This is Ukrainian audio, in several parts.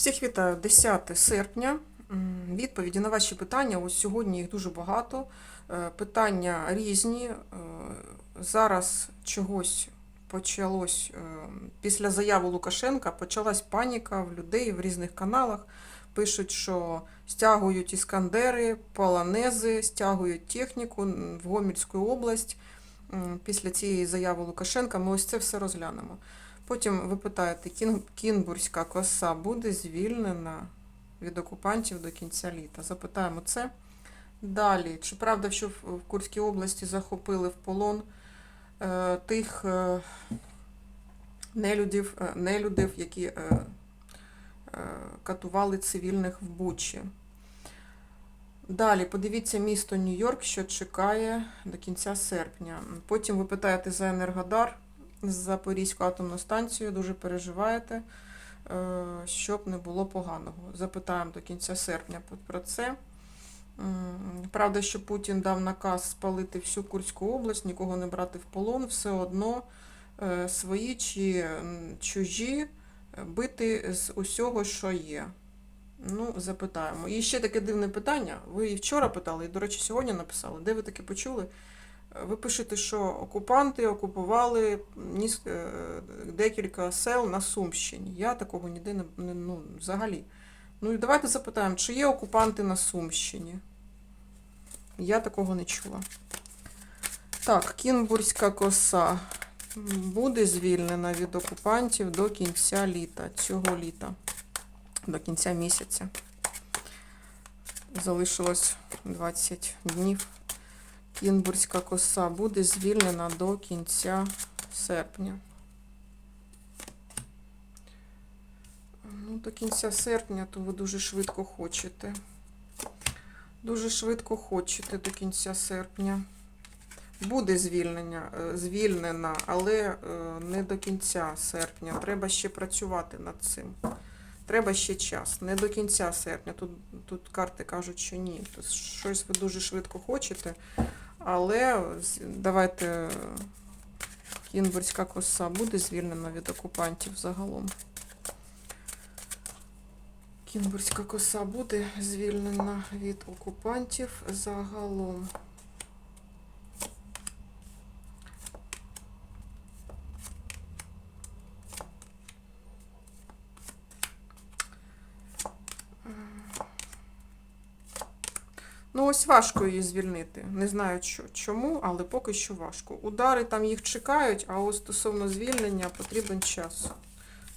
Всіх вітаю 10 серпня. Відповіді на ваші питання. Ось сьогодні їх дуже багато. Е, Питання різні. Е, Зараз чогось почалось е, після заяви Лукашенка, почалась паніка в людей в різних каналах. Пишуть, що стягують іскандери, полонези, стягують техніку в Гомельську область. Після цієї заяви Лукашенка ми ось це все розглянемо. Потім ви питаєте, Кін, Кінбурзька коса буде звільнена від окупантів до кінця літа? Запитаємо це. Далі, чи правда, що в Курській області захопили в полон е, тих е, нелюдів, е, нелюдів, які е, е, катували цивільних в Бучі? Далі, подивіться місто Нью-Йорк, що чекає до кінця серпня. Потім ви питаєте за Енергодар з Запорізьку атомну станцію, дуже переживаєте, е, щоб не було поганого. Запитаємо до кінця серпня про це. Правда, що Путін дав наказ спалити всю Курську область, нікого не брати в полон, все одно е, свої чи чужі е, бити з усього, що є. Ну, запитаємо. І ще таке дивне питання. Ви і вчора питали, і, до речі, сьогодні написали. Де ви таке почули? Ви пишете, що окупанти окупували е, декілька сел на Сумщині. Я такого ніде не, ну, взагалі. Ну і давайте запитаємо, чи є окупанти на Сумщині? Я такого не чула. Так, Кінбурзька коса буде звільнена від окупантів до кінця літа, цього літа, до кінця місяця. Залишилось 20 днів. Кінбурзька коса буде звільнена до кінця серпня. Ну, до кінця серпня, то ви дуже швидко хочете. Дуже швидко хочете до кінця серпня. Буде звільнення, е, звільнена, але е, не до кінця серпня. Треба ще працювати над цим. Треба ще час. Не до кінця серпня. Тут, тут карти кажуть, що ні. Тобто щось ви дуже швидко хочете. Але давайте Кінбурзька коса буде звільнена від окупантів загалом. Кінбурзька коса буде звільнена від окупантів загалом. Ось важко її звільнити. Не знаю чому, але поки що важко. Удари там їх чекають, а ось стосовно звільнення потрібен час.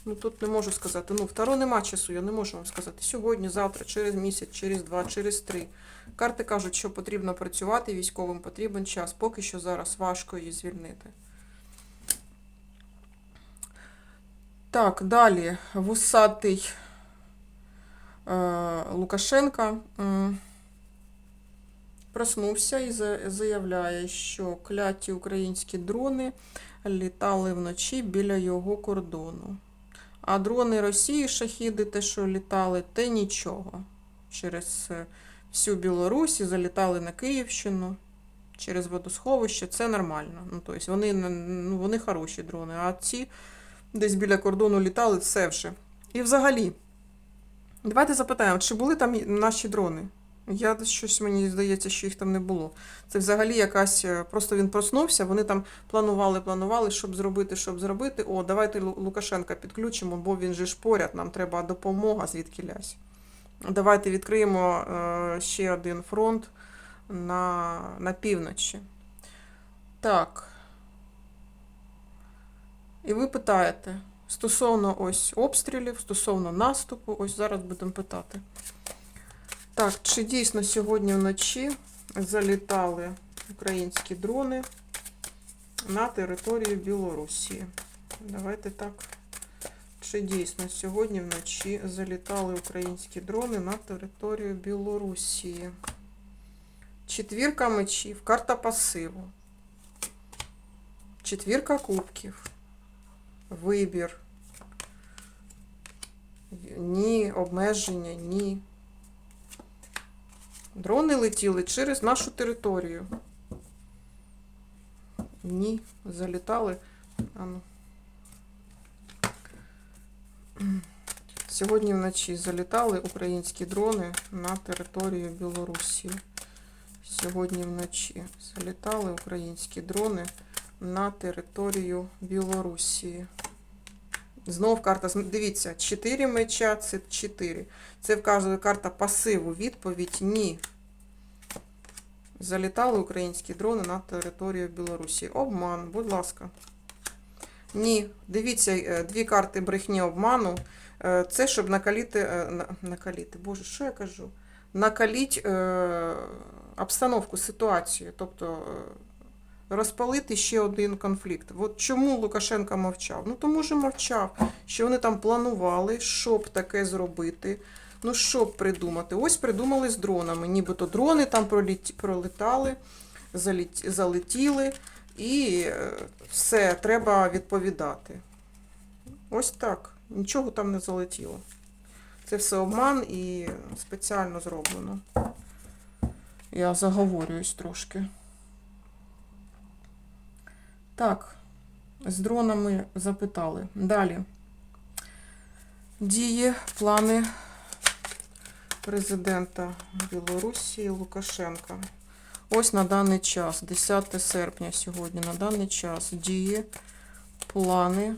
Ну тут не можу сказати. Ну, второ нема часу, я не можу вам сказати. Сьогодні, завтра, через місяць, через два, через три. Карти кажуть, що потрібно працювати військовим, потрібен час. Поки що зараз важко її звільнити. Так, далі. Вусатий е, Лукашенка. Проснувся і заявляє, що кляті українські дрони літали вночі біля його кордону. А дрони Росії, шахіди, те, що літали, те нічого. Через е, всю Білорусь і залітали на Київщину через водосховище. Це нормально. Ну, тобто вони, ну, вони хороші дрони, а ці десь біля кордону літали, це вже. І взагалі, давайте запитаємо, чи були там наші дрони? Я щось мені здається, що їх там не було. Це взагалі якась. е, Просто він проснувся, вони там планували, планували, щоб зробити, щоб зробити. О, давайте Лукашенка підключимо, бо він же ж поряд, нам треба допомога звідки лясь. Давайте відкриємо е, ще один фронт на, на півночі. Так. І ви питаєте стосовно ось обстрілів, стосовно наступу, ось зараз будемо питати. Так, чи дійсно сьогодні вночі залітали українські дрони на територію Білорусі? Давайте так. Чи дійсно сьогодні вночі залітали українські дрони на територію Білорусі? Четвірка мечів, карта пасиву. Четвірка кубків. Вибір. Ні, обмеження, ні. Дрони летіли через нашу територію. Ні, залітали. А ну. Сьогодні вночі залітали українські дрони на територію Білорусі. Сьогодні вночі залітали українські дрони на територію Білорусі. Знов карта. Дивіться, 4 меча це 4. Це вказує карта пасиву. Відповідь ні. Залітали українські дрони на територію Білорусі. Обман, будь ласка. Ні. Дивіться, е, дві карти брехні обману. Е, Це щоб накаліти. е, Накаліти. Боже, що я кажу? Накаліть обстановку, ситуацію. Тобто розпалити ще один конфлікт. От чому Лукашенко мовчав? Ну тому що мовчав, що вони там планували, щоб таке зробити. Ну, щоб придумати? Ось придумали з дронами. Нібито дрони там проліт... пролітали, залетіли, і е, все, треба відповідати. Ось так. Нічого там не залетіло. Це все обман і спеціально зроблено. Я заговорююсь трошки. Так, з дронами запитали. Далі. Дії, плани президента Білорусі Лукашенка. Ось на даний час, 10 серпня сьогодні, на даний час дії, плани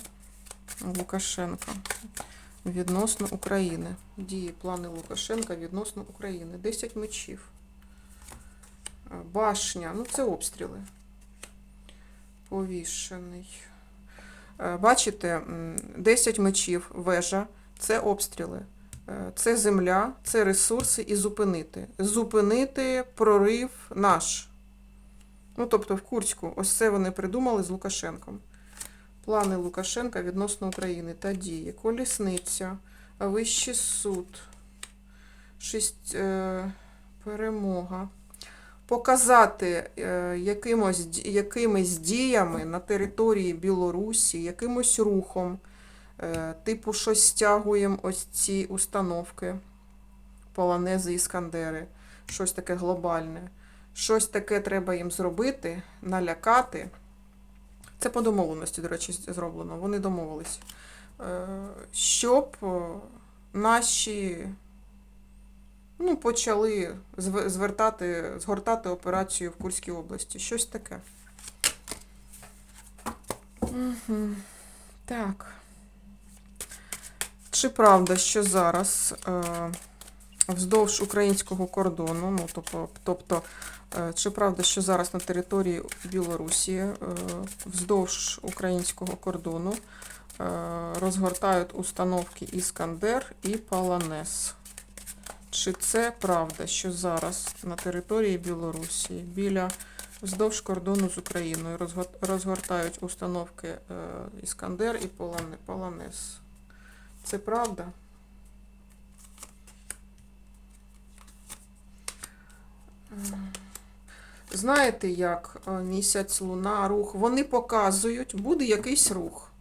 Лукашенка відносно України. Дії, плани Лукашенка відносно України. 10 мечів. Е, Башня, ну це обстріли. Повішений. Е, Бачите, 10 мечів, вежа, це обстріли. Е, Це земля, це ресурси і зупинити. Зупинити прорив наш. Ну, тобто в Курську. Ось це вони придумали з Лукашенком. Плани Лукашенка відносно України та дії. Колісниця, Вищий суд, шість, е, перемога. Показати е, якимось, якимись діями на території Білорусі, якимось рухом. Е, Типу, щось стягуємо ось ці установки, полонези іскандери, щось таке глобальне. Щось таке треба їм зробити, налякати. Це по домовленості, до речі, зроблено. Вони домовились. Е, Щоб наші ну, почали звертати, згортати операцію в Курській області. Щось таке. Угу. Так. Чи правда, що зараз е, вздовж українського кордону, ну тобто, тобто е, чи правда, що зараз на території Білорусі е, вздовж українського кордону е, розгортають установки Іскандер і Паланес? Чи це правда, що зараз на території Білорусі біля вздовж кордону з Україною розгортають установки е, Іскандер і Паланес? Це правда? Знаєте, як е, місяць, луна, рух, вони показують, буде якийсь рух.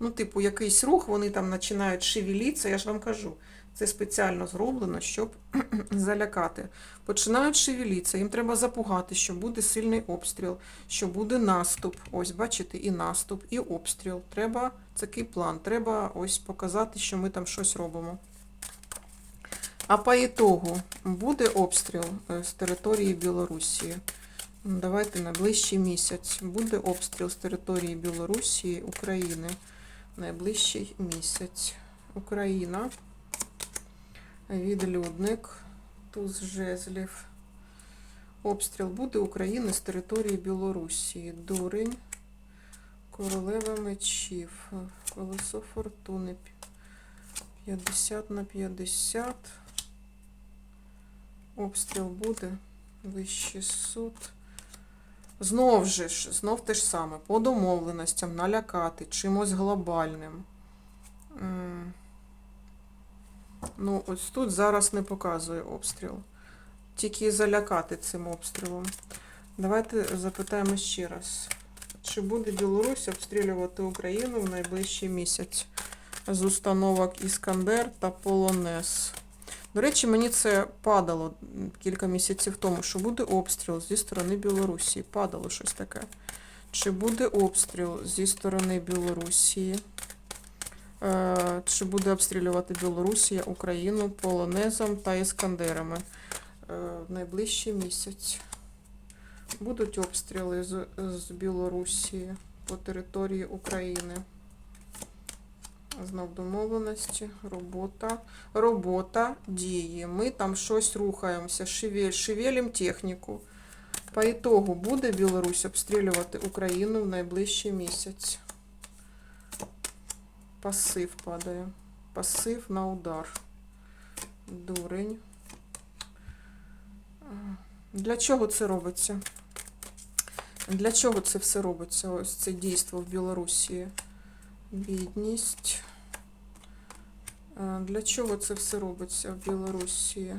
Ну, типу, якийсь рух, вони там починають шевелитися, я ж вам кажу, це спеціально зроблено, щоб залякати. Починають шевелитися, їм треба запугати, що буде сильний обстріл, що буде наступ. Ось, бачите, і наступ, і обстріл. Треба такий план. Треба ось показати, що ми там щось робимо. А по ітогу буде обстріл е, з території Білорусі. Давайте на ближчий місяць. Буде обстріл з території Білорусі, України. Найближчий місяць. Україна. Відлюдник. Туз жезлів. Обстріл буде України з території Білорусі. Дурень. Королева мечів. Колесо фортуни. 50 на 50. Обстріл буде. Вищий суд. Знов же ж, знов те ж саме. По домовленостям налякати чимось глобальним. Ну, ось тут зараз не показує обстріл. Тільки залякати цим обстрілом. Давайте запитаємо ще раз. Чи буде Білорусь обстрілювати Україну в найближчий місяць з установок Іскандер та Полонез? До речі, мені це падало кілька місяців тому, що буде обстріл зі сторони Білорусі. Падало щось таке. Чи буде обстріл зі сторони Білорусі Чи буде обстрілювати Білорусія Україну полонезом та іскандерами е, в найближчий місяць? Будуть обстріли з, з Білорусі по території України. Знов домовленості, робота, робота, дії. Ми там щось рухаємося, шевель, шевелім техніку. По ітогу буде Білорусь обстрілювати Україну в найближчий місяць. Пасив падає. Пасив на удар. Дурень. Для чого це робиться? Для чого це все робиться? Ось це дійство в Білорусі. Бідність. Для чого це все робиться в Білорусі?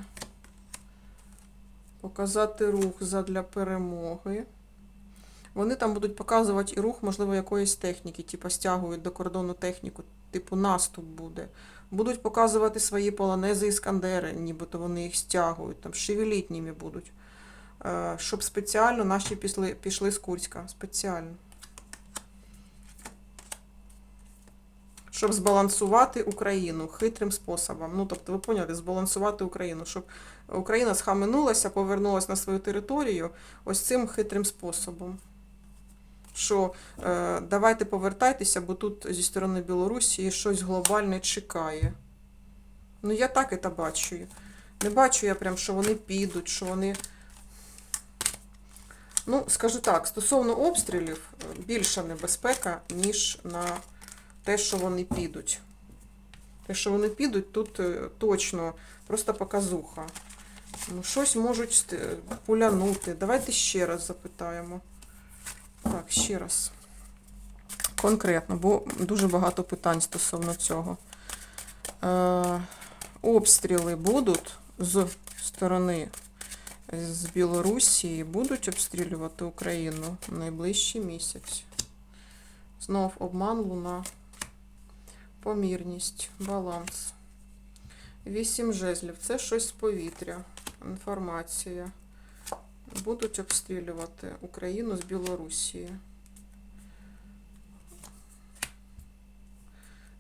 Показати рух задля перемоги. Вони там будуть показувати і рух, можливо, якоїсь техніки, типу стягують до кордону техніку, типу наступ буде. Будуть показувати свої полонези іскандери, нібито вони їх стягують, там шевеліть ними будуть. Е, Щоб спеціально наші пішли, пішли з Курська. Спеціально. Щоб збалансувати Україну хитрим способом. Ну, тобто, ви поняли, збалансувати Україну, щоб Україна схаменулася, повернулася на свою територію ось цим хитрим способом. Що е, давайте повертайтеся, бо тут зі сторони Білорусі щось глобальне чекає. Ну, я так і це бачу. Не бачу я прям, що вони підуть, що вони. Ну, скажу так, стосовно обстрілів, е, більша небезпека, ніж на те, що вони підуть. Те, що вони підуть, тут е, точно просто показуха. Ну, щось можуть пулянути. Давайте ще раз запитаємо. Так, ще раз. Конкретно, бо дуже багато питань стосовно цього. Е, обстріли будуть з сторони з Білорусі, будуть обстрілювати Україну в найближчий місяць. Знов обман, луна, помірність, баланс. Вісім жезлів. Це щось з повітря. Інформація. Будуть обстрілювати Україну з Білорусі.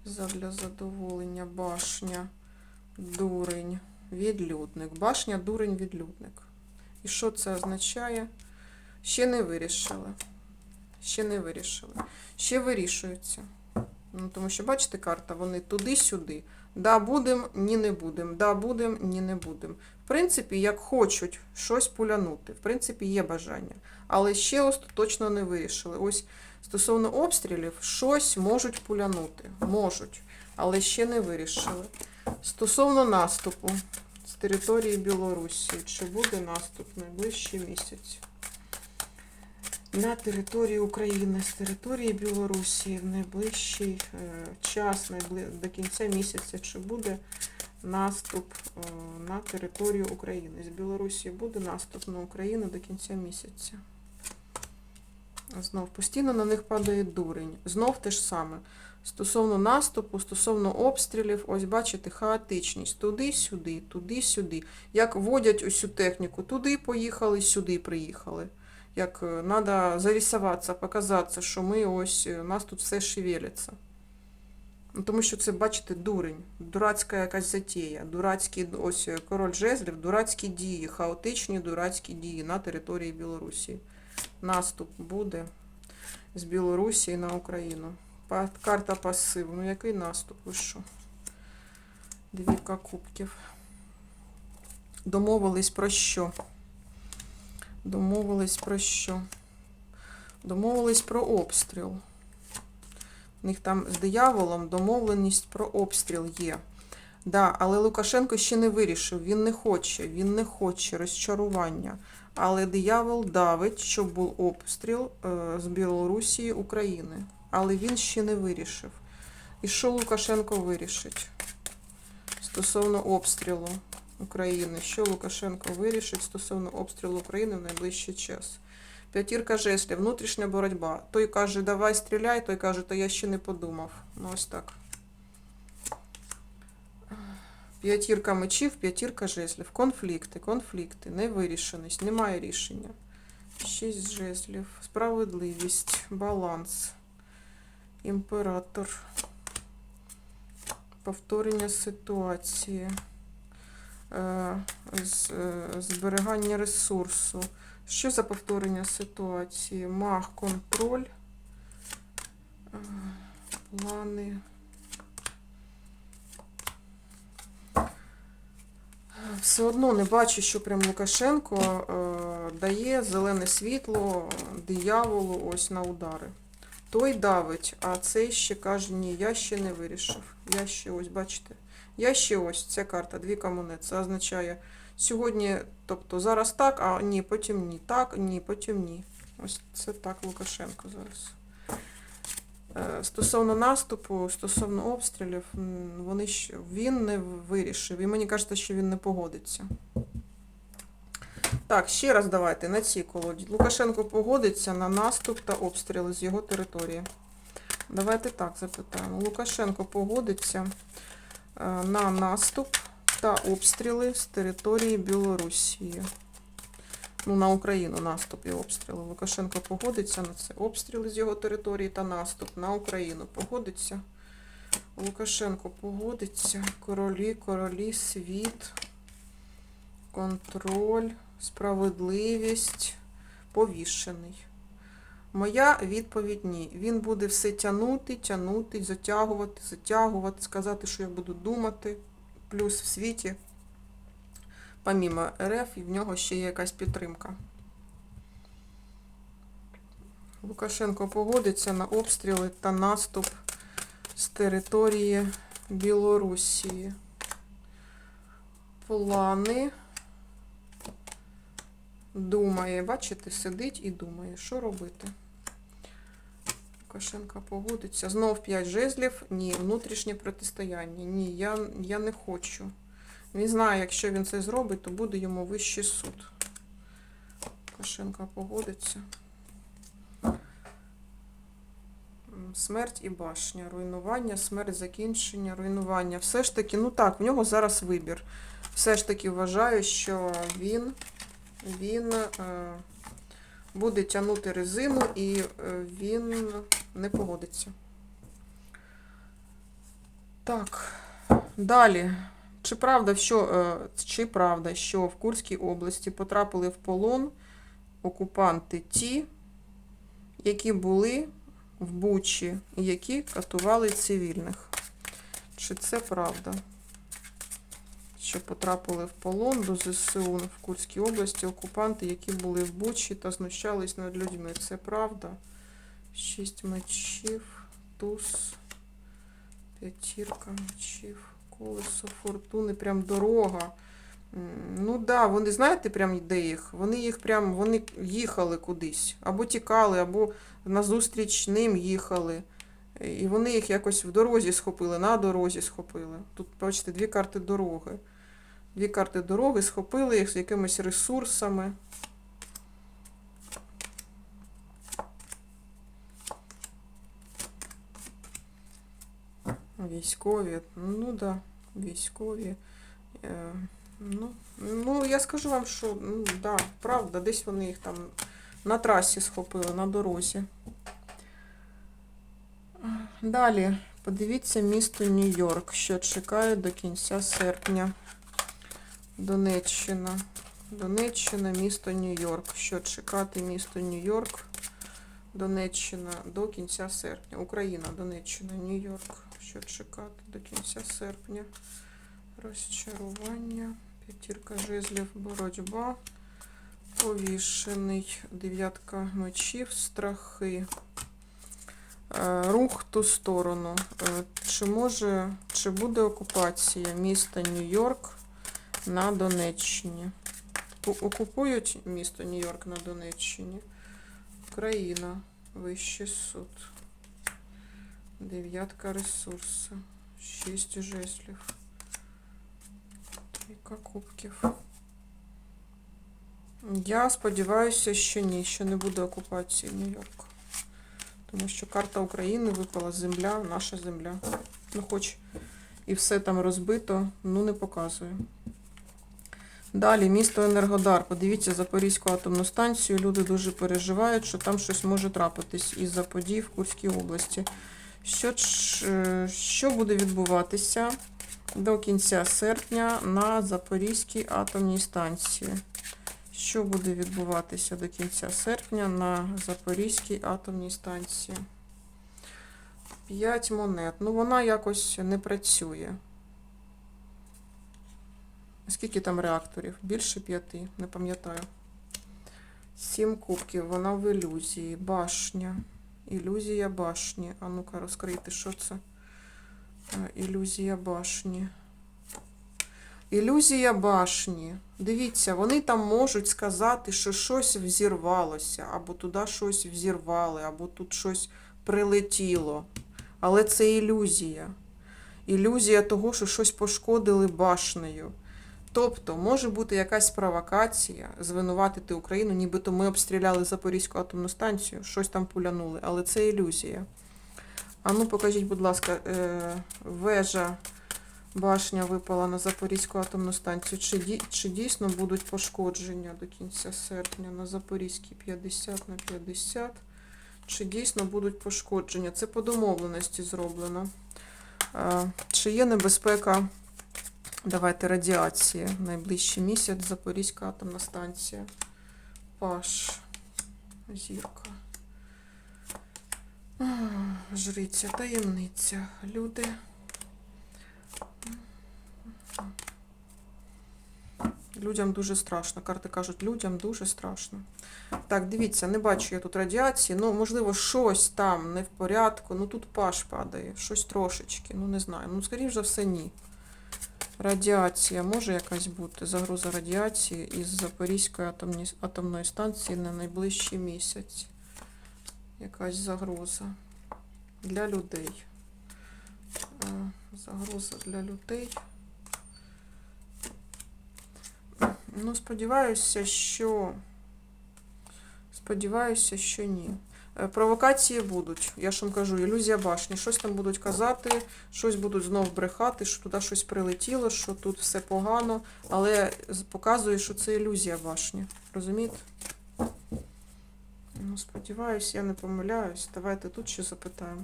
Задля задоволення башня, дурень, відлюдник. Башня, дурень, відлюдник. І що це означає? Ще не вирішили. Ще не вирішили. Ще вирішується. Ну, тому що, бачите, карта, вони туди-сюди. Да, будем, ні, не будем. Да, будем, ні, не будем. В принципі, як хочуть щось пулянути. В принципі, є бажання. Але ще остаточно не вирішили. Ось стосовно обстрілів, щось можуть пулянути. Можуть, але ще не вирішили. Стосовно наступу з території Білорусі, чи буде наступ найближчий місяць? На території України з території Білорусі в найближчий е, час, до кінця місяця, чи буде наступ е, на територію України. З Білорусі буде наступ на Україну до кінця місяця. Знов постійно на них падає дурень. Знов те ж саме. Стосовно наступу, стосовно обстрілів, ось бачите, хаотичність. Туди-сюди, туди-сюди. Як водять усю техніку, туди поїхали, сюди приїхали. Як треба зарисуватися, показатися, що ми ось, е, у нас тут все шевелиться. Ну, Тому що це, бачите, дурень, дурацька якась затія, дурацькі, ось е, король жезлів, дурацькі дії, хаотичні дурацькі дії на території Білорусі. Наступ буде з Білорусі на Україну. Карта пасив. Ну який наступ? Ви що? Двійка кубків. Домовились про що? Домовились про що? Домовились про обстріл. У них там з дияволом домовленість про обстріл є. Да, але Лукашенко ще не вирішив, він не хоче, він не хоче розчарування. Але диявол давить, щоб був обстріл е, з Білорусі України. Але він ще не вирішив. І що Лукашенко вирішить стосовно обстрілу України? Що Лукашенко вирішить стосовно обстрілу України в найближчий час? П'ятірка жеслів, внутрішня боротьба. Той каже, давай стріляй, той каже, то я ще не подумав. Ну ось так. П'ятірка мечів, п'ятірка жезлів. Конфлікти, конфлікти, невирішеність, немає рішення. Шість жезлів, справедливість, баланс, імператор. Повторення ситуації. Е, е, Зберігання ресурсу. Що за повторення ситуації? Маг, контроль. Е, Плани. Все одно не бачу, що прям Лукашенко е, дає зелене світло дияволу ось на удари. Той давить, а цей ще каже, ні, я ще не вирішив. Я ще ось, бачите, я ще ось, ця карта, дві монет. Це означає сьогодні, тобто зараз так, а ні, потім ні. Так, ні, потім ні. Ось це так Лукашенко зараз. Е, Стосовно наступу, стосовно обстрілів, вони він не вирішив. І мені кажеться, що він не погодиться. Так, ще раз давайте на цій колоді. Лукашенко погодиться на наступ та обстріли з його території. Давайте так запитаємо. Лукашенко погодиться на наступ та обстріли з території Білорусі. Ну, на Україну наступ і обстріли. Лукашенко погодиться на це. Обстріли з його території та наступ на Україну. Погодиться. Лукашенко погодиться. Королі, королі, світ, контроль, справедливість, повішений. Моя відповідь ні. Він буде все тягнути, тягнути, затягувати, затягувати, сказати, що я буду думати. Плюс в світі, помімо РФ, і в нього ще є якась підтримка. Лукашенко погодиться на обстріли та наступ з території Білорусі. Плани. Думає, бачите, сидить і думає, що робити. Лукашенко погодиться. Знов 5 жезлів. Ні, внутрішнє протистояння. Ні, я, я не хочу. Він знає, якщо він це зробить, то буде йому вищий суд. Лукашенко погодиться. Смерть і башня, руйнування, смерть, закінчення, руйнування. Все ж таки, ну так, в нього зараз вибір. Все ж таки вважаю, що він, він е, буде тягнути резину і е, він не погодиться. Так, далі. Чи правда, що, е, чи правда, що в Курській області потрапили в полон окупанти ті, які були в Бучі і які катували цивільних? Чи це правда? Що потрапили в полон до ЗСУ в Курській області окупанти, які були в Бучі та знущались над людьми. Це правда? Шість мечів, туз, п'ятірка мечів, колесо фортуни, прям дорога. Ну так, да, вони знаєте, прям де їх? Вони їх прям вони їхали кудись. Або тікали, або назустріч ним їхали. І вони їх якось в дорозі схопили, на дорозі схопили. Тут, бачите, дві карти дороги. Дві карти дороги, схопили їх з якимись ресурсами. Військові, ну так, да, військові. Е, ну, ну, я скажу вам, що ну, да, правда, десь вони їх там на трасі схопили, на дорозі. Далі, подивіться місто Нью-Йорк, що чекає до кінця серпня. Донеччина. Донеччина, місто Нью-Йорк. Що чекати місто Нью-Йорк, Донеччина до кінця серпня. Україна, Донеччина, Нью-Йорк. Що чекати до кінця серпня? Розчарування, п'ятірка жезлів, боротьба, повішений, дев'ятка мечів, страхи. Е, Рух ту сторону. Е, Чи може, чи буде окупація міста Нью-Йорк на Донеччині? Окупують місто Нью-Йорк на Донеччині. Україна, Вищий суд. Дев'ятка ресурсу. Шість жезлів. Трійка кубків. Я сподіваюся, що ні, що не буде окупації Нью-Йорку. Тому що карта України випала земля, наша земля. Ну, хоч і все там розбито, ну не показує. Далі, місто Енергодар. Подивіться Запорізьку атомну станцію. Люди дуже переживають, що там щось може трапитись із-за подій в Курській області. Що, е, що буде відбуватися до кінця серпня на Запорізькій атомній станції? Що буде відбуватися до кінця серпня на Запорізькій атомній станції? 5 монет. Ну, вона якось не працює. Скільки там реакторів? Більше п'яти, не пам'ятаю. Сім кубків, вона в ілюзії. Башня. Ілюзія башні. А ну-ка, розкрийте, що це? Е, Ілюзія башні. Ілюзія башні. Дивіться, вони там можуть сказати, що щось взірвалося, або туди щось взірвали, або тут щось прилетіло. Але це ілюзія. Ілюзія того, що щось пошкодили башнею. Тобто може бути якась провокація звинуватити Україну, нібито ми обстріляли Запорізьку атомну станцію, щось там пулянули, але це ілюзія. А ну покажіть, будь ласка, е, вежа, башня випала на Запорізьку атомну станцію. Чи, чи дійсно будуть пошкодження до кінця серпня на Запорізькій 50 на 50? Чи дійсно будуть пошкодження? Це по домовленості зроблено. Чи є небезпека? Давайте радіації. Найближчий місяць Запорізька атомна станція. Паш. Зірка. Жриця, таємниця. Люди. Людям дуже страшно. Карти кажуть, людям дуже страшно. Так, дивіться, не бачу я тут радіації. Ну, можливо, щось там не в порядку. Ну тут паш падає, щось трошечки. Ну, не знаю. Ну, скоріш за все, ні. Радіація може якась бути, загроза радіації із Запорізької атомної станції на найближчий місяць. Якась загроза для людей. Е, Загроза для людей. Ну, сподіваюся, що. Сподіваюся, що ні. Е, Провокації будуть. Я ж вам кажу, ілюзія башні. Щось там будуть казати, щось будуть знов брехати, що туди щось прилетіло, що тут все погано. Але показує, що це ілюзія башні. Розумієте? Ну, сподіваюсь, я не помиляюсь. Давайте тут ще запитаємо.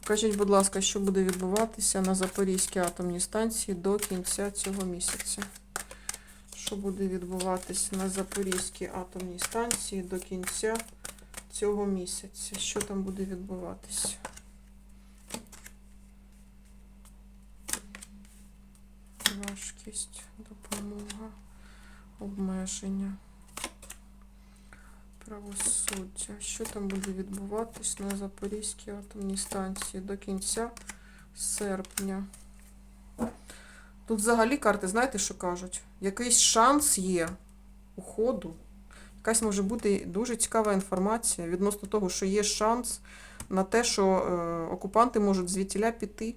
Покажіть, будь ласка, що буде відбуватися на Запорізькій атомній станції до кінця цього місяця. Що буде відбуватися на Запорізькій атомній станції до кінця цього місяця? Що там буде відбуватися? Важкість, допомога, обмеження, правосуддя. Що там буде відбуватись на Запорізькій атомній станції до кінця серпня? Тут взагалі карти, знаєте, що кажуть? Якийсь шанс є уходу. Якась може бути дуже цікава інформація відносно того, що є шанс на те, що е, окупанти можуть звідтіля піти.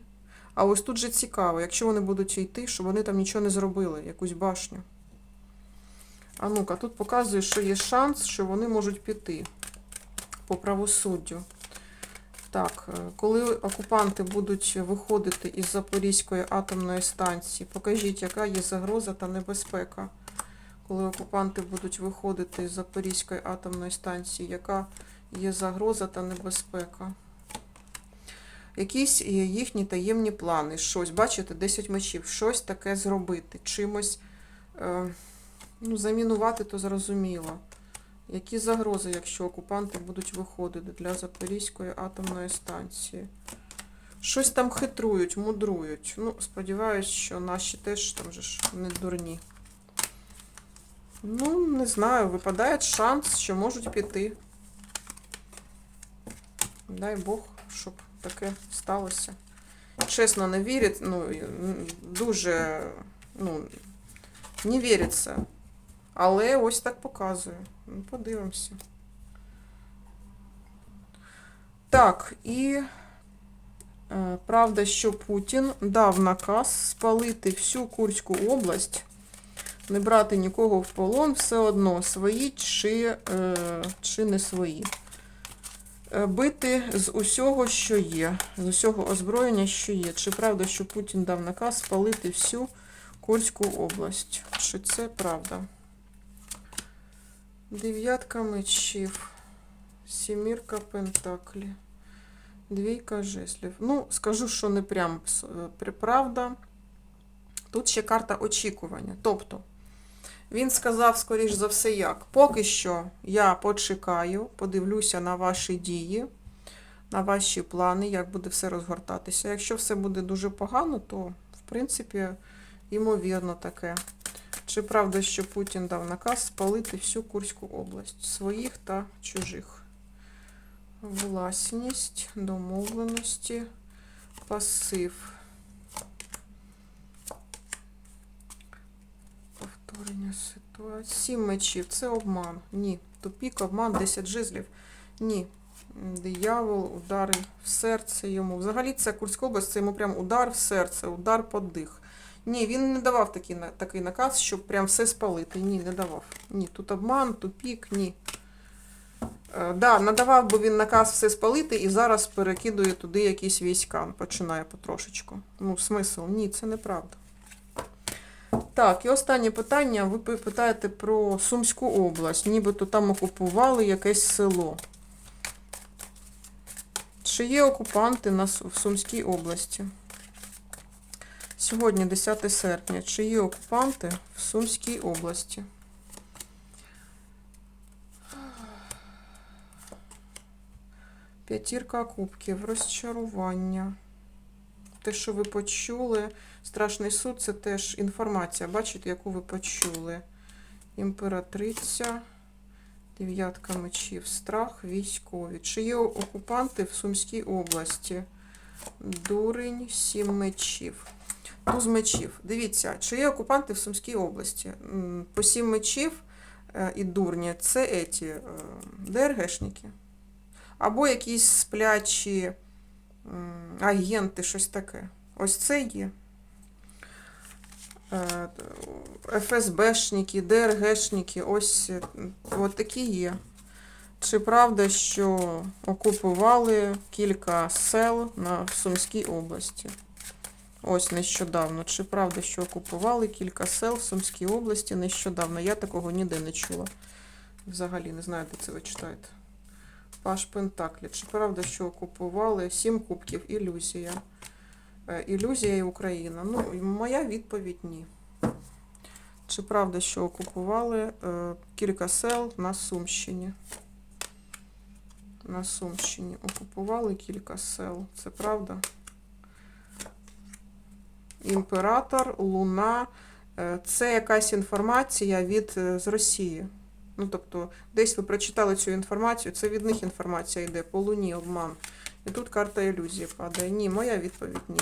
А ось тут же цікаво, якщо вони будуть йти, щоб вони там нічого не зробили, якусь башню. А ну-ка, тут показує, що є шанс, що вони можуть піти по правосуддю. Так, е, коли окупанти будуть виходити із Запорізької атомної станції, покажіть, яка є загроза та небезпека. Коли окупанти будуть виходити з Запорізької атомної станції, яка є загроза та небезпека? Якісь їхні таємні плани, щось, бачите, 10 мечів, щось таке зробити, чимось е, ну, замінувати, то зрозуміло. Які загрози, якщо окупанти будуть виходити для Запорізької атомної станції? Щось там хитрують, мудрують. Ну, сподіваюсь, що наші теж там же ж не дурні. Ну, не знаю, випадає шанс, що можуть піти. Дай Бог, щоб таке сталося. Чесно, не вірить, ну, дуже, ну, не віриться. Але ось так показує. Ну, подивимося. Так, і е, правда, що Путін дав наказ спалити всю Курську область, не брати нікого в полон, все одно свої чи, е, чи не свої. Е, Бити з усього, що є, з усього озброєння, що є. Чи правда, що Путін дав наказ спалити всю Курську область? Чи це правда? Дев'ятка мечів, сімірка пентаклі, Двійка жеслів. Ну, скажу, що не прям е, правда. Тут ще карта очікування. Тобто, він сказав, скоріш за все, як. Поки що я почекаю, подивлюся на ваші дії, на ваші плани, як буде все розгортатися. Якщо все буде дуже погано, то, в принципі, ймовірно таке. Чи правда, що Путін дав наказ спалити всю Курську область, своїх та чужих? Власність, домовленості, пасив. Повторення ситуації. Сім мечів. Це обман. Ні. Тупік, обман, 10 жезлів. Ні. Диявол, удари в серце йому. Взагалі це Курська область, це йому прям удар в серце, удар под дих. Ні, він не давав такий, такий наказ, щоб прям все спалити. Ні, не давав. Ні, тут обман, тупік, ні. Е, да, надавав би він наказ все спалити і зараз перекидує туди якісь війська. Починає потрошечку. Ну, смисл? Ні, це неправда. Так, і останнє питання. Ви питаєте про Сумську область. Нібито там окупували якесь село. Чи є окупанти в Сумській області? Сьогодні 10 серпня. Чи є окупанти в Сумській області? П'ятірка кубків, розчарування. Те, що ви почули, страшний суд це теж інформація, бачите, яку ви почули. Імператриця, дев'ятка мечів, страх, військові. Чи є окупанти в Сумській області? Дурень, сім мечів. Туз мечів. Дивіться, чи є окупанти в Сумській області? По сім мечів е, і дурні це еті е, ДРГшники. Або якісь сплячі агенти, щось таке. Ось це є. Е, ФСБшники, ДРГшники, ось от такі є. Чи правда, що окупували кілька сел на Сумській області? Ось нещодавно. Чи правда, що окупували кілька сел в Сумській області нещодавно? Я такого ніде не чула. Взагалі не знаю, де це ви читаєте. Паш Пентаклі. Чи правда, що окупували сім кубків? Ілюзія. Е, Ілюзія і Україна. Ну, моя відповідь ні. Чи правда, що окупували е, кілька сел на Сумщині? На Сумщині окупували кілька сел. Це правда? Імператор, Луна. Е, Це якась інформація від е, з Росії. Ну, тобто, десь ви прочитали цю інформацію, це від них інформація йде по луні обман. І тут карта ілюзії падає. Ні, моя відповідь ні.